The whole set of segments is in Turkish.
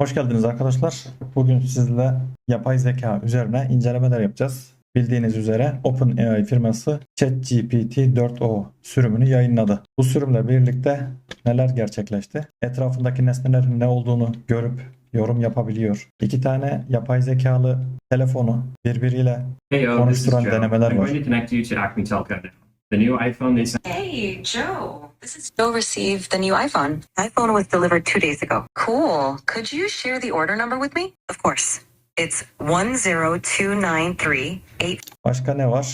Hoş geldiniz arkadaşlar. Bugün sizle yapay zeka üzerine incelemeler yapacağız. Bildiğiniz üzere OpenAI firması ChatGPT 4o sürümünü yayınladı. Bu sürümle birlikte neler gerçekleşti? Etrafındaki nesnelerin ne olduğunu görüp yorum yapabiliyor. İki tane yapay zekalı telefonu birbiriyle Hey, yo, is Konuşturan denemeler var. Going to connect you to Acme Telco now. The new iPhone they sent Hey, Joe. This is Joe received the new iPhone. iPhone was delivered two days ago. Cool. Could you share the order number with me? Of course. It's 102938. başka ne var?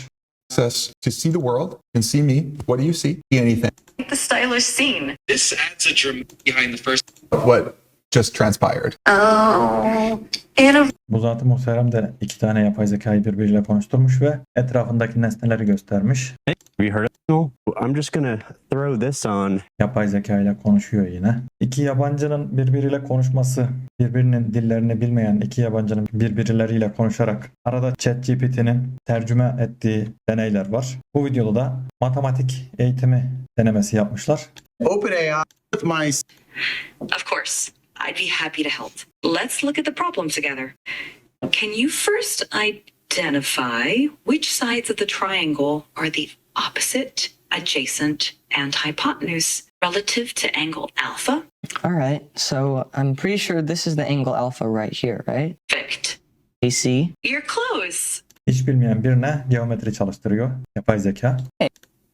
access to see the world and see me. What do you see? See anything. The stylish scene. This adds a dram behind the first. What just transpired? Oh. Zatı muhterem de iki tane yapay zekayı birbiriyle konuşturmuş ve etrafındaki nesneleri göstermiş. Have you heard of No, I'm just gonna throw this on. Yapay zeka ile konuşuyor yine. İki yabancının birbiriyle konuşması, birbirinin dillerini bilmeyen iki yabancının birbirleriyle konuşarak arada ChatGPT'nin tercüme ettiği deneyler var. Bu videoda da matematik eğitimi denemesi yapmışlar. OpenAI with my Of course. I'd be happy to help. Let's look at the problem together. Can you first identify which sides of the triangle are the opposite, adjacent, and hypotenuse relative to angle alpha? All right, so I'm pretty sure this is the angle alpha right here, right? Perfect. AC. You're close. Hiç bilmeyen birine geometri çalıştırıyor yapay zeka.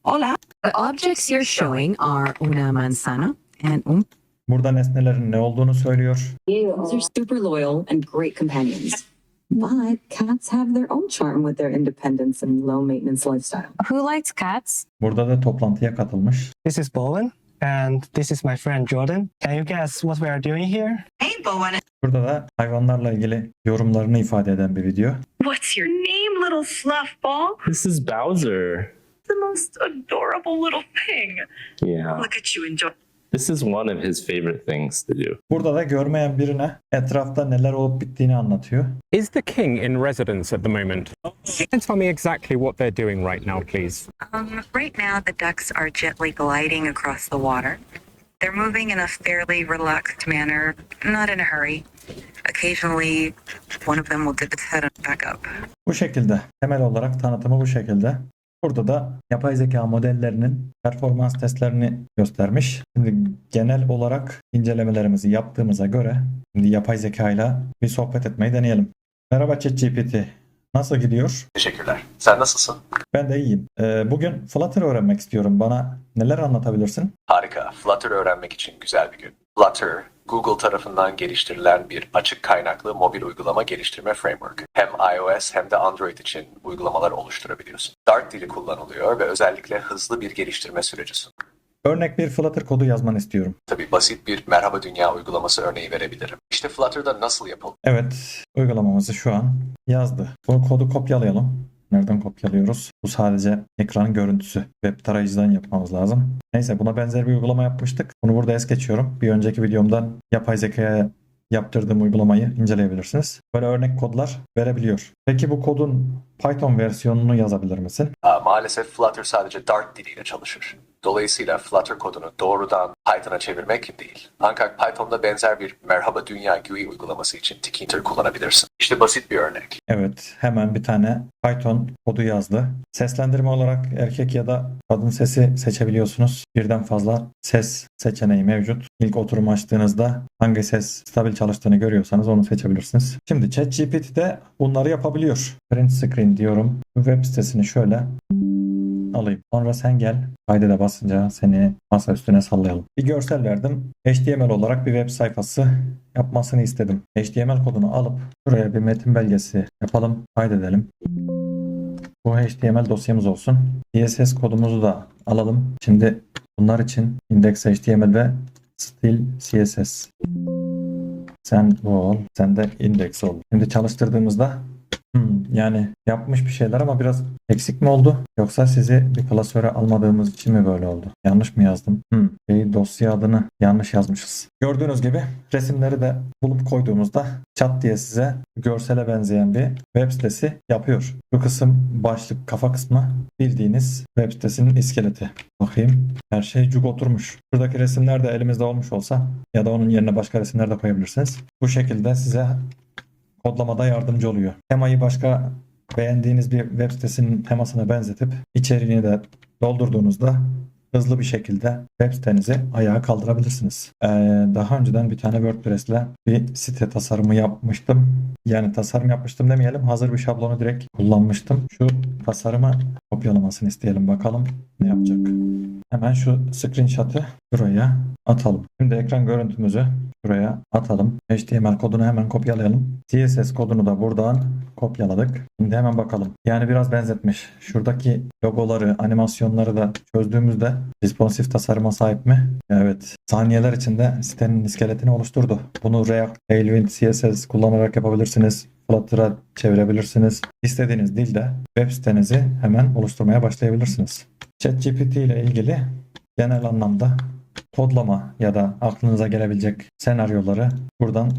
Hola. The objects you're showing are una manzana and un. Burada nesnelerin ne olduğunu söylüyor. Those are super loyal and great companions. But cats have their own charm with their independence and low maintenance lifestyle. Who likes cats? Burada da toplantıya katılmış. This is Bowen, and this is my friend Jordan. Can you guess what we are doing here? Hey, Bowen. Burada da hayvanlarla ilgili yorumlarını ifade eden bir video. What's your name, little fluff ball? This is Bowser. The most adorable little thing. Yeah. Look at you enjoy. This is one of his favorite things to do. Burada da görmeyen birine etrafta neler olup bittiğini anlatıyor. Is the king in residence at the moment? Tell me exactly what they're doing right now, please. Um, right now, the ducks are gently gliding across the water. They're moving in a fairly relaxed manner, not in a hurry. Occasionally, one of them will dip its head back up. Bu şekilde. Temel olarak tanıtımı bu şekilde. Burada da yapay zeka modellerinin performans testlerini göstermiş. Şimdi genel olarak incelemelerimizi yaptığımıza göre şimdi yapay zeka ile bir sohbet etmeyi deneyelim. Merhaba ChatGPT. Nasıl gidiyor? Teşekkürler. Sen nasılsın? Ben de iyiyim. Ee, bugün Flutter öğrenmek istiyorum. Bana neler anlatabilirsin? Harika. Flutter öğrenmek için güzel bir gün. Flutter, Google tarafından geliştirilen bir açık kaynaklı mobil uygulama geliştirme framework. Hem iOS hem de Android için uygulamalar oluşturabiliyorsun. Dart dili kullanılıyor ve özellikle hızlı bir geliştirme süreci sunuyor. Örnek bir Flutter kodu yazmanı istiyorum. Tabii basit bir merhaba dünya uygulaması örneği verebilirim. İşte Flutter'da nasıl yapılır? Evet, uygulamamızı şu an yazdı. Bu kodu kopyalayalım. Nereden kopyalıyoruz? Bu sadece ekranın görüntüsü. Web tarayıcıdan yapmamız lazım. Neyse buna benzer bir uygulama yapmıştık. Bunu burada es geçiyorum. Bir önceki videomdan yapay zekaya yaptırdığım uygulamayı inceleyebilirsiniz. Böyle örnek kodlar verebiliyor. Peki bu kodun Python versiyonunu yazabilir misin? Aa, maalesef Flutter sadece Dart diliyle çalışır. Dolayısıyla Flutter kodunu doğrudan Python'a çevirmek değil. Ancak Python'da benzer bir merhaba dünya GUI uygulaması için Tkinter kullanabilirsin. İşte basit bir örnek. Evet, hemen bir tane Python kodu yazdı. Seslendirme olarak erkek ya da kadın sesi seçebiliyorsunuz. Birden fazla ses seçeneği mevcut. İlk oturum açtığınızda hangi ses stabil çalıştığını görüyorsanız onu seçebilirsiniz. Şimdi ChatGPT de bunları yapabiliyor. Print screen diyorum. Web sitesini şöyle alayım. Sonra sen gel. Kaydede basınca seni masa üstüne sallayalım. Bir görsel verdim. HTML olarak bir web sayfası yapmasını istedim. HTML kodunu alıp buraya bir metin belgesi yapalım. Kaydedelim. Bu HTML dosyamız olsun. CSS kodumuzu da alalım. Şimdi bunlar için index.html ve stil CSS. Sen bu ol, sen de index ol. Şimdi çalıştırdığımızda Hmm, yani yapmış bir şeyler ama biraz eksik mi oldu? Yoksa sizi bir klasöre almadığımız için mi böyle oldu? Yanlış mı yazdım? Hmm, şey, dosya adını yanlış yazmışız. Gördüğünüz gibi resimleri de bulup koyduğumuzda çat diye size görsele benzeyen bir web sitesi yapıyor. Bu kısım başlık kafa kısmı bildiğiniz web sitesinin iskeleti. Bakayım her şey cuk oturmuş. Şuradaki resimler de elimizde olmuş olsa ya da onun yerine başka resimler de koyabilirsiniz. Bu şekilde size kodlamada yardımcı oluyor. Temayı başka beğendiğiniz bir web sitesinin temasına benzetip içeriğini de doldurduğunuzda hızlı bir şekilde web sitenizi ayağa kaldırabilirsiniz. Ee, daha önceden bir tane WordPress'le bir site tasarımı yapmıştım. Yani tasarım yapmıştım demeyelim. Hazır bir şablonu direkt kullanmıştım. Şu tasarımı kopyalamasını isteyelim bakalım ne yapacak. Hemen şu screenshot'ı şuraya atalım. Şimdi ekran görüntümüzü şuraya atalım. HTML kodunu hemen kopyalayalım. CSS kodunu da buradan kopyaladık. Şimdi hemen bakalım. Yani biraz benzetmiş. Şuradaki logoları, animasyonları da çözdüğümüzde responsif tasarıma sahip mi? Evet. Saniyeler içinde sitenin iskeletini oluşturdu. Bunu React, Tailwind, CSS kullanarak yapabilirsiniz. Flutter'a çevirebilirsiniz. İstediğiniz dilde web sitenizi hemen oluşturmaya başlayabilirsiniz. ChatGPT ile ilgili genel anlamda kodlama ya da aklınıza gelebilecek senaryoları buradan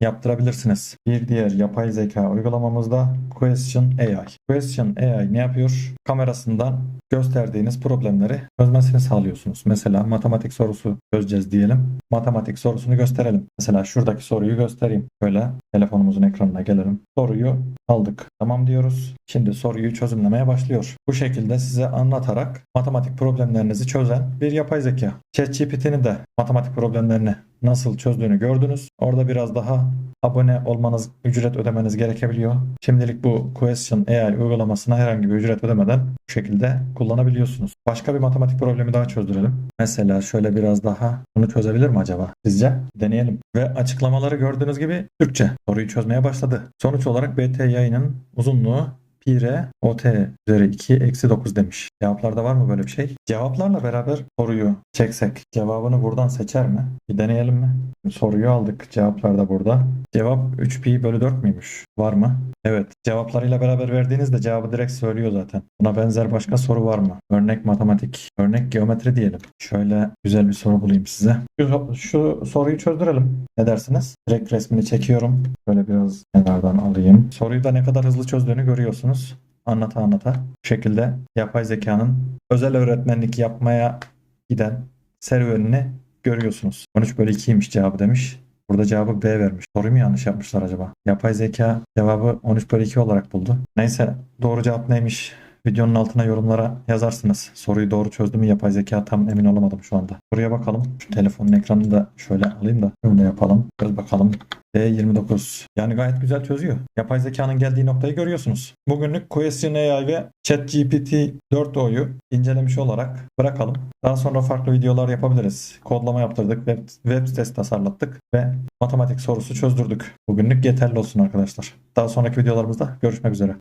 yaptırabilirsiniz. Bir diğer yapay zeka uygulamamızda Question AI. Question AI ne yapıyor? Kamerasından gösterdiğiniz problemleri çözmesini sağlıyorsunuz. Mesela matematik sorusu çözeceğiz diyelim. Matematik sorusunu gösterelim. Mesela şuradaki soruyu göstereyim. Böyle telefonumuzun ekranına gelelim. Soruyu aldık. Tamam diyoruz. Şimdi soruyu çözümlemeye başlıyor. Bu şekilde size anlatarak matematik problemlerinizi çözen bir yapay zeka. ChatGPT'nin de matematik problemlerini nasıl çözdüğünü gördünüz. Orada biraz daha abone olmanız, ücret ödemeniz gerekebiliyor. Şimdilik bu Question AI uygulamasına herhangi bir ücret ödemeden bu şekilde kullanabiliyorsunuz. Başka bir matematik problemi daha çözdürelim. Mesela şöyle biraz daha bunu çözebilir mi acaba? Sizce? Deneyelim. Ve açıklamaları gördüğünüz gibi Türkçe. Soruyu çözmeye başladı. Sonuç olarak BT yayının uzunluğu pi r ot üzeri 2 eksi 9 demiş. Cevaplarda var mı böyle bir şey? Cevaplarla beraber soruyu çeksek cevabını buradan seçer mi? Bir deneyelim mi? Soruyu aldık. Cevaplar da burada. Cevap 3 pi bölü 4 müymüş? Var mı? Evet. Cevaplarıyla beraber verdiğinizde cevabı direkt söylüyor zaten. Buna benzer başka soru var mı? Örnek matematik, örnek geometri diyelim. Şöyle güzel bir soru bulayım size. Şu, şu soruyu çözdürelim. Ne dersiniz? Direkt resmini çekiyorum. Böyle biraz kenardan alayım. Soruyu da ne kadar hızlı çözdüğünü görüyorsunuz. Anlata anlata. Bu şekilde yapay zekanın özel öğretmenlik yapmaya giden serüvenini görüyorsunuz. 13 bölü 2'ymiş cevabı demiş. Burada cevabı B vermiş. Soruyu mu yanlış yapmışlar acaba? Yapay zeka cevabı 13 bölü 2 olarak buldu. Neyse doğru cevap neymiş? Videonun altına yorumlara yazarsınız. Soruyu doğru çözdü mü yapay zeka tam emin olamadım şu anda. Soruya bakalım. Şu telefonun ekranını da şöyle alayım da şöyle yapalım. Biraz bakalım. D29. Yani gayet güzel çözüyor. Yapay zekanın geldiği noktayı görüyorsunuz. Bugünlük Question AI ve ChatGPT 4o'yu incelemiş olarak bırakalım. Daha sonra farklı videolar yapabiliriz. Kodlama yaptırdık, web, web sitesi tasarlattık ve matematik sorusu çözdürdük. Bugünlük yeterli olsun arkadaşlar. Daha sonraki videolarımızda görüşmek üzere.